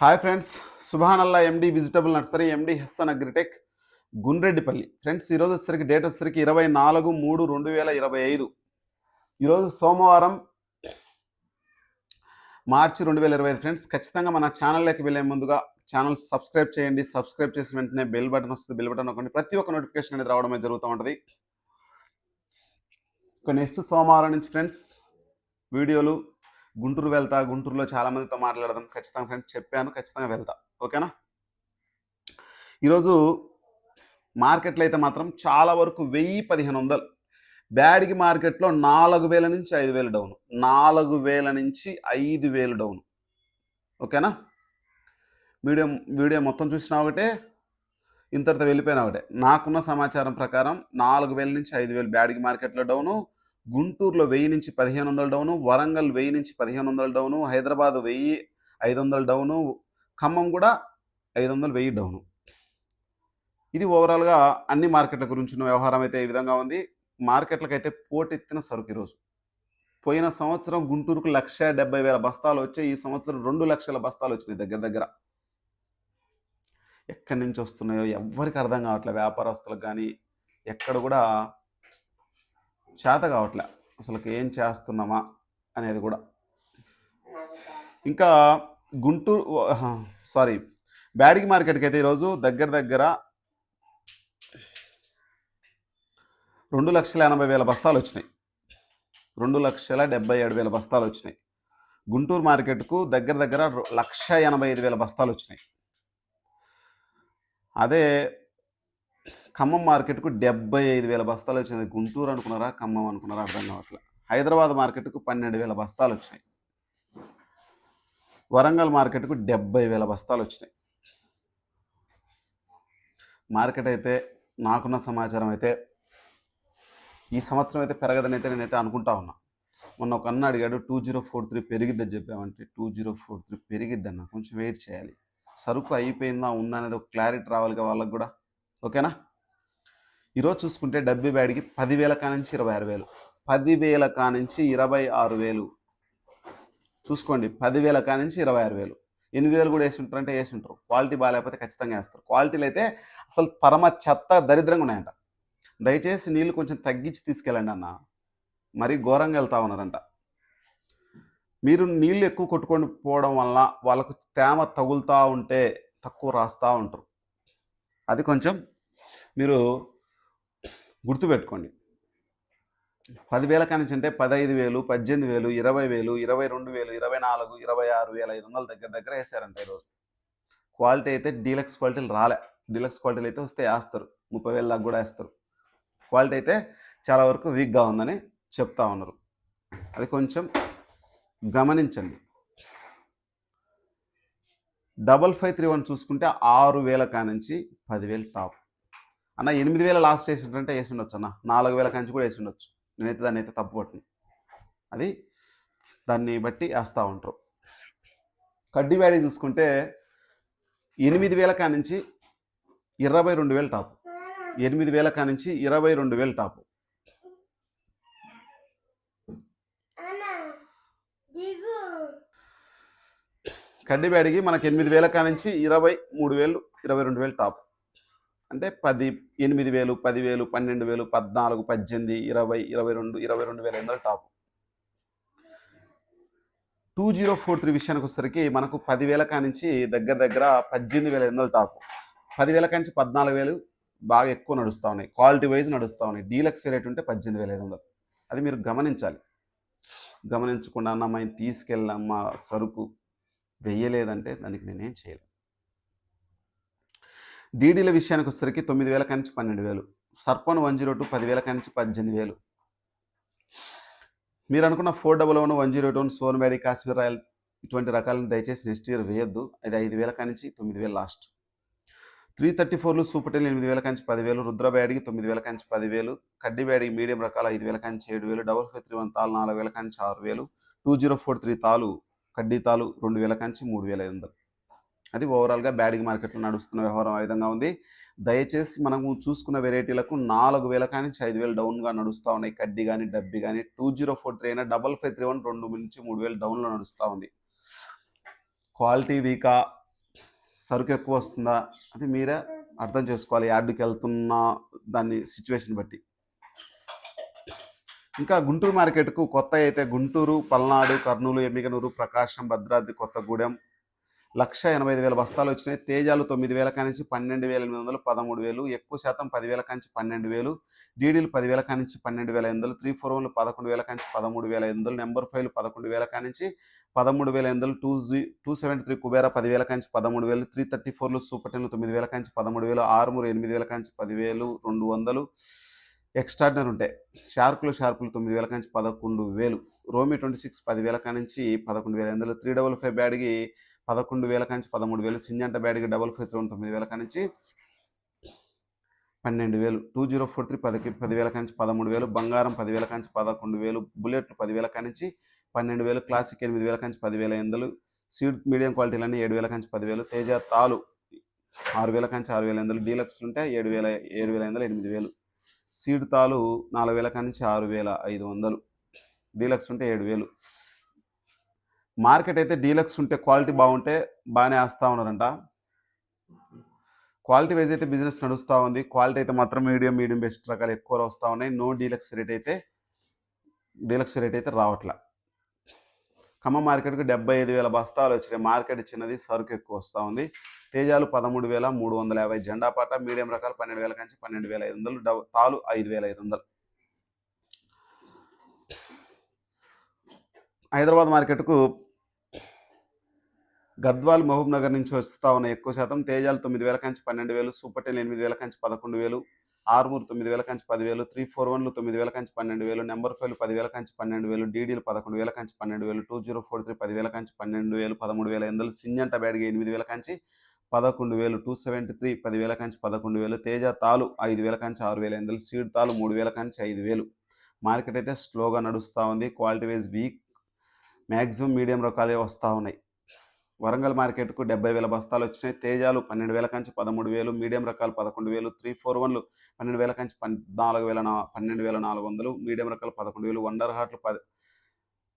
Hi friends సుభానల్లా MD vegetable nursery MD Hessan Agritech Gundreddipalli. Friends ఈరోజు వచ్చేసరికి date వచ్చేసరికి ఇరవై నాలుగు మూడు రెండు వేల ఇరవై ఐదు. ఈరోజు సోమవారం మార్చి రెండు వేల ఇరవై ఐదు. ఫ్రెండ్స్ ఖచ్చితంగా మన ఛానల్లోకి వెళ్ళే ముందుగా ఛానల్ సబ్స్క్రైబ్ చేయండి. సబ్స్క్రైబ్ చేసిన వెంటనే బెల్ బటన్ వస్తుంది. బెల్ బటన్ నొక్కండి. ప్రతి ఒక్క నోటిఫికేషన్ అనేది రావడం అనేది జరుగుతూ ఉంటుంది. ఇక నెక్స్ట్ సోమవారం నుంచి ఫ్రెండ్స్ వీడియోలు గుంటూరు వెళ్తా గుంటూరులో చాలా మందితో మాట్లాడదాం. ఖచ్చితంగా ఫ్రెండ్స్ చెప్పాను ఖచ్చితంగా వెళ్తా. ఓకేనా? ఈరోజు మార్కెట్లో అయితే మాత్రం చాలా వరకు వెయ్యి పదిహేను వందలు. బ్యాడ్కి మార్కెట్లో నాలుగు వేల నుంచి ఐదు వేలు డౌన్. నాలుగు వేల నుంచి ఐదు వేలు డౌన్. ఓకేనా? వీడియో వీడియో మొత్తం చూసినా ఒకటే ఇంతటితో వెళ్ళిపోయినా ఒకటే. నాకున్న సమాచారం ప్రకారం నాలుగు వేల నుంచి ఐదు వేలు బ్యాడ్కి మార్కెట్లో డౌను. గుంటూరులో వెయ్యి నుంచి పదిహేను వందల డౌను వరంగల్ వెయ్యి నుంచి పదిహేను వందల డౌను హైదరాబాద్ వెయ్యి ఐదు వందల డౌను ఖమ్మం కూడా ఐదు వందలు వెయ్యి డౌను. ఇది ఓవరాల్గా అన్ని మార్కెట్ల గురించి ఉన్న వ్యవహారం అయితే ఈ విధంగా ఉంది. మార్కెట్లకు అయితే పోటెత్తిన సరుకు ఈరోజు. పోయిన సంవత్సరం గుంటూరుకు లక్ష డెబ్బై వేల బస్తాలు వచ్చాయి. ఈ సంవత్సరం రెండు లక్షల బస్తాలు వచ్చినాయి దగ్గర దగ్గర. ఎక్కడి నుంచి వస్తున్నాయో ఎవ్వరికి అర్థం కావట్లేదు వ్యాపారస్తులకు కానీ ఎక్కడ కూడా చేత కావట్లే. అసలు ఏం చేస్తున్నామా అనేది కూడా. ఇంకా గుంటూరు సారీ బ్యాడిగి మార్కెట్కి అయితే ఈరోజు దగ్గర దగ్గర రెండు లక్షల ఎనభై వేల బస్తాలు వచ్చినాయి. రెండు లక్షల డెబ్బై ఏడు వేల బస్తాలు వచ్చినాయి. గుంటూరు మార్కెట్కు దగ్గర దగ్గర లక్ష ఎనభై ఐదు వేల బస్తాలు వచ్చినాయి. అదే ఖమ్మం మార్కెట్కు డెబ్బై ఐదు వేల బస్తాలు వచ్చింది. గుంటూరు అనుకున్నారా ఖమ్మం అనుకున్నారా అర్థం కావట్లే. హైదరాబాద్ మార్కెట్కు పన్నెండు వేల బస్తాలు వచ్చినాయి. వరంగల్ మార్కెట్కు డెబ్బై వేల బస్తాలు వచ్చినాయి. మార్కెట్ అయితే నాకున్న సమాచారం అయితే ఈ సంవత్సరం అయితే పెరగదని అయితే నేనైతే అనుకుంటా ఉన్నా. మొన్న ఒక అన్న అడిగాడు టూ జీరో ఫోర్ త్రీ పెరిగిద్దని చెప్పామంటే టూ జీరో ఫోర్ త్రీ పెరిగిద్దన్న కొంచెం వెయిట్ చేయాలి. సరుకు అయిపోయిందా ఉందా అనేది ఒక క్లారిటీ రావాలి కదా వాళ్ళకి కూడా. ఓకేనా? ఈరోజు చూసుకుంటే డబ్బి బ్యాడ్కి పదివేల కానించి ఇరవై ఆరు వేలు. పదివేల కానించి ఇరవై ఆరు వేలు. చూసుకోండి పదివేల కానించి ఇరవై ఆరు వేలు. ఎనిమిది వేలు కూడా వేసి ఉంటారు అంటే వేసి ఉంటారు క్వాలిటీ బాగాలేకపోతే ఖచ్చితంగా వేస్తారు. క్వాలిటీలు అయితే అసలు పరమ చెత్త దరిద్రంగా ఉన్నాయంట. దయచేసి నీళ్ళు కొంచెం తగ్గించి తీసుకెళ్ళండి అన్న. మరీ ఘోరంగా వెళ్తా ఉన్నారంట. మీరు నీళ్ళు ఎక్కువ కొట్టుకొని పోవడం వల్ల వాళ్ళకు తేమ తగులుతూ ఉంటే తక్కువ రాస్తూ ఉంటారు. అది కొంచెం మీరు గుర్తుపెట్టుకోండి. పదివేల కానించి అంటే పదహైదు వేలు పద్దెనిమిది వేలు ఇరవై వేలు ఇరవై రెండు వేలు ఇరవై నాలుగు ఇరవై ఆరు వేల ఐదు వందల దగ్గర దగ్గర వేసారంట ఈరోజు. క్వాలిటీ అయితే డీలక్స్ క్వాలిటీలు రాలే. డీలక్స్ క్వాలిటీలు అయితే వస్తే వేస్తారు. ముప్పై వేల దాకా కూడా వేస్తారు. క్వాలిటీ అయితే చాలా వరకు వీక్గా ఉందని చెప్తా ఉన్నారు. అది కొంచెం గమనించండి. డబల్ ఫైవ్ త్రీ వన్ చూసుకుంటే ఆరు వేల కానుంచి పదివేలు టాప్. అన్న ఎనిమిది వేల లాస్ట్ వేసి ఉంటే వేసి ఉండొచ్చు అన్న. నాలుగు వేల కాంచి కూడా వేసి ఉండొచ్చు నేనైతే దాన్ని అయితే తప్పు పట్టును అది దాన్ని బట్టి వేస్తూ ఉంటారు. కడ్డీ వ్యాడీ చూసుకుంటే ఎనిమిది వేల కానించి ఇరవై రెండు వేలు టాప్. ఎనిమిది వేల కానించి ఇరవై రెండు వేలు టాప్. కడ్డీ బ్యాడికి మనకి ఎనిమిది వేల కానించి ఇరవై మూడు వేలు ఇరవై రెండు వేలు టాప్. అంటే పది ఎనిమిది వేలు పదివేలు పన్నెండు వేలు పద్నాలుగు పద్దెనిమిది ఇరవై ఇరవై రెండు ఇరవై రెండు వేల ఎనిమిది top. Two zero four three విషయానికి వచ్చేసరికి మనకు పదివేల కానించి దగ్గర దగ్గర పద్దెనిమిది వేల ఎనిమిది టాప్. పదివేల కానించి పద్నాలుగు వేలు బాగా ఎక్కువ నడుస్తూ ఉన్నాయి. క్వాలిటీ వైజ్ నడుస్తూ ఉన్నాయి. డీలక్స్ రేట్ ఉంటే పద్దెనిమిది వేల ఐదు వందలు. అది మీరు గమనించాలి. గమనించకుండా అన్న మేము తీసుకెళ్ళమ్మా సరుకు వెయ్యలేదంటే దానికి నేనేం చేయలేను. డీడీల విషయానికి వచ్చేసరికి తొమ్మిది వేల కానించి పన్నెండు వేలు. సర్పన్ వన్ జీరో టూ పదివేల కానించి పద్దెనిమిది వేలు. మీరు అనుకున్న four double one one zero two Sonbedi Kashmir royal ఇటువంటి రకాలను దయచేసి నెక్స్ట్ ఇయర్ వేయొద్దు. అది ఐదు వేల కానించి తొమ్మిది వేలు లాస్ట్. త్రీ థర్టీ ఫోర్లు సూపర్ టెన్ ఎనిమిది వేల కాంచి పదివేలు. రుద్ర బ్యాడ్కి తొమ్మిది వేల కాంచి పదివేలు. కడ్డీ బ్యాడీ మీడియం రకాల ఐదు వేల కాంచి ఏడు వేలు. డబల్ ఫైవ్ త్రీ వన్ తాలు నాలుగు వేల కాంచి ఆరు వేలు. టూ జీరో ఫోర్ త్రీ తాలు కడ్డీ తాలు రెండు వేల కాంచి మూడు వేల ఐదు వందలు. అది ఓవరాల్గా బ్యాడింగ్ మార్కెట్లో నడుస్తున్న వ్యవహారం ఆ విధంగా ఉంది. దయచేసి మనము చూసుకున్న వెరైటీలకు నాలుగు వేల కానీ ఐదు వేలు డౌన్గా నడుస్తూ ఉన్నాయి. కడ్డీ కానీ డబ్బి కానీ టూ జీరో ఫోర్ త్రీ అయినా డబల్ ఫైవ్ త్రీ వన్ రెండు నుంచి మూడు వేలు డౌన్లో నడుస్తూ ఉంది. క్వాలిటీ వీకా? సరుకు ఎక్కువ వస్తుందా? అది మీరే అర్థం చేసుకోవాలి. యార్డుకి వెళ్తున్న దాన్ని సిచ్యువేషన్ బట్టి. ఇంకా గుంటూరు మార్కెట్కు కొత్త అయితే గుంటూరు పల్నాడు కర్నూలు ఎమ్మిగనూరు ప్రకాశం భద్రాద్రి కొత్తగూడెం లక్ష ఎనభై ఐదు వేల బస్తాలు వచ్చినాయి తేజాలు తొమ్మిది వేల కానించి పన్నెండు వేల ఎనిమిది వందలు పదమూడు వేలు ఎక్కువ శాతం పదివేల కానించి పన్నెండు వేలు డీడీలు పదివేల కానించి పన్నెండు వేల ఎనిమిది వందలు త్రీ ఫోర్ వన్లు పదకొండు వేల కానించి పదమూడు వేల ఎనిమిది వందలు నెంబర్ ఫైవ్లు పదకొండు వేల కానించి పదమూడు వేల ఎనిమిది వందలు two G two seventy three Kubera పదివేల కానించి పదమూడు వేలు త్రీ థర్టీ ఫోర్లు సూపర్ టెన్లు తొమ్మిది వేల కానించి పదమూడు వేలు ఆరుమూరు ఎనిమిది వేల కానించి పదివేలు రెండు వందలు ఎక్స్ట్రాడినర్ ఉంటాయి షార్కులు షార్కులు తొమ్మిది వేల కానించి పదకొండు వేలు రోమి ట్వంటీ సిక్స్ పదివేల కానించి పదకొండు వేల ఎనిమిది త్రీ డబల్ ఫైవ్ బ్యాడ్కి పదకొండు వేల కాంచి పదమూడు వేలు సింజంట బ్యాడ్కి డబల్ ఫైవ్ త్రీ తొమ్మిది వేల కానించి పన్నెండు వేలు టూ జీరో ఫోర్ త్రీ పది పదివేల కానించి పదమూడు వేలు బంగారం పదివేల కానించి పదకొండు వేలు బుల్లెట్లు పదివేల కానించి పన్నెండు వేలు క్లాసిక్ ఎనిమిది వేల కానించి పదివేల ఎనిమిది సీడ్ మీడియం క్వాలిటీలన్నీ ఏడు వేల కానించి పదివేలు తేజ తాలు ఆరు వేల కానించి ఆరు వేల ఎనిమిది డీలక్స్ ఉంటే ఏడు వేల ఏడు వేల ఎనిమిది ఎనిమిది వేలు సీడ్ తాలు నాలుగు వేల కానించి ఆరు వేల ఐదు వందలు డీలక్స్ ఉంటే ఏడు వేలు మార్కెట్ అయితే డీలక్స్ ఉంటే క్వాలిటీ బాగుంటే బాగానే వేస్తూ ఉన్నారంట. క్వాలిటీ వైజ్ అయితే బిజినెస్ నడుస్తూ ఉంది. క్వాలిటీ అయితే మాత్రం మీడియం మీడియం బెస్ట్ రకాలు ఎక్కువ వస్తూ ఉన్నాయి. నో డీలక్స్ రేట్ అయితే డీలక్స్ రేట్ అయితే రావట్లా. ఖమ్మం మార్కెట్కి డెబ్బై ఐదు వేల బస్తాలు వచ్చినాయి. మార్కెట్ చిన్నది సరుకు ఎక్కువ వస్తూ ఉంది. తేజాలు పదమూడు వేల మూడు వందల యాభై జెండా పాట మీడియం రకాలు పన్నెండు వేల కంచి పన్నెండు వేల ఐదు వందలు డబ్ తాలు ఐదు వేల ఐదు వందలు. హైదరాబాద్ మార్కెట్కు గద్వాల్ మహబూబ్ నగర్ నుంచి వస్తూ ఉన్న ఎక్కువ శాతం తేజాలు తొమ్మిది వేల కంచి పన్నెండు వేలు సూపర్ టెన్ ఎనిమిది వేల కంచి పదకొండు వేలు ఆరుమూరు తొమ్మిది వేల కంచి పదివేలు త్రీ ఫోర్ వన్లు తొమ్మిది వేల కంచి పన్నెండు వేలు నెంబర్ ఫైవ్లు పదివేల కంచి పన్నెండు వేలు డీడీలు పదకొండు వేల కంచి పన్నెండు వేలు టూ జీరో ఫోర్ త్రీ పదివేల కంచి పన్నెండు వేలు పదమూడు వేల ఎనిమిది సింజంట బ్యాడ్గా ఎనిమిది వేల కంచి పదకొండు వేలు టూ సెవెంటీ త్రీ పదివేల కంచి పదకొండు వేలు తేజ తాలు ఐదు వేల కంచి ఆరు వేల ఎనిమిది సీడ్ తాలు మూడు వేల కంచి ఐదు వేలు. మార్కెట్ అయితే స్లోగా నడుస్తూ ఉంది quality wise weak maximum medium రకాలే వస్తూ ఉన్నాయి. వరంగల్ మార్కెట్కు డెబ్బై వేల బస్తాలు వచ్చినాయి. తేజాలు పన్నెండు వేల కంచి పదమూడు వేలు మీడియం రకాలు పదకొండు వేలు త్రీ ఫోర్ వన్లు పన్నెండు వేల కంచి పద్నాలుగు వేల నా పన్నెండు వేల నాలుగు వందలు మీడియం రకాలు పదకొండు వేలు వండర్ హాట్లు పది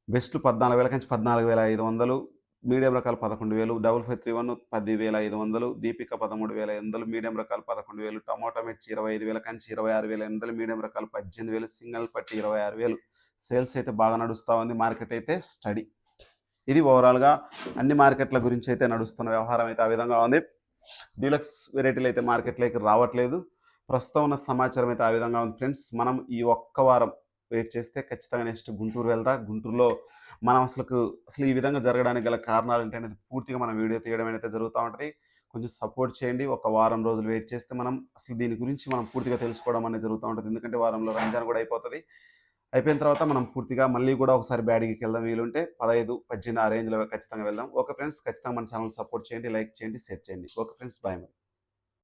బెస్ట్ పద్నాలుగు వేల కంచి పద్నాలుగు వేల ఐదు వందలు మీడియం రకాలు పదకొండు వేలు డబుల్ ఫైవ్ త్రీ వన్ పది వేల ఐదు వందలు దీపిక పదమూడు వేల ఐదు వందలు మీడియం రకాలు పదకొండు వేలు టమాటో మిర్చి ఇరవై ఐదు వేల కంచి ఇరవై ఆరు వేల ఎనిమిది మీడియం రకాలు పద్దెనిమిది వేలు సింగల్ పట్టి ఇరవై ఆరు వేలు. సేల్స్ అయితే బాగా నడుస్తూ ఉంది మార్కెట్ అయితే స్టడీ. ఇది ఓవరాల్గా అన్ని మార్కెట్ల గురించి అయితే నడుస్తున్న వ్యవహారం అయితే ఆ విధంగా ఉంది. డీలక్స్ వెరైటీలు అయితే మార్కెట్లోకి రావట్లేదు. ప్రస్తుతం ఉన్న సమాచారం అయితే ఆ విధంగా ఉంది ఫ్రెండ్స్. మనం ఈ ఒక్క వారం వెయిట్ చేస్తే ఖచ్చితంగా నెక్స్ట్ గుంటూరు వెళ్తా. గుంటూరులో మనం అసలు అసలు ఈ విధంగా జరగడానికి గల కారణాలు ఏంటి అనేది పూర్తిగా మనం వీడియో తీయడం అయితే జరుగుతూ ఉంటుంది. కొంచెం సపోర్ట్ చేయండి. ఒక వారం రోజులు వెయిట్ చేస్తే మనం అసలు దీని గురించి మనం పూర్తిగా తెలుసుకోవడం అనేది జరుగుతూ ఉంటుంది. ఎందుకంటే వారంలో రంజాన్ కూడా అయిపోతుంది. అయిపోయిన తర్వాత మనం పూర్తిగా మళ్ళీ కూడా ఒకసారి బ్యాడ్కి వెళ్దాం. వీలుంటే పదహైదు పద్దెనిమిది ఆ రేంజ్లో ఖచ్చితంగా వెళ్దాం. ఓకే ఫ్రెండ్స్ ఖచ్చితంగా మన ఛానల్ సపోర్ట్ చేయండి లైక్ చేయండి షేర్ చేయండి. ఓకే ఫ్రెండ్స్ బాయ్ మరి.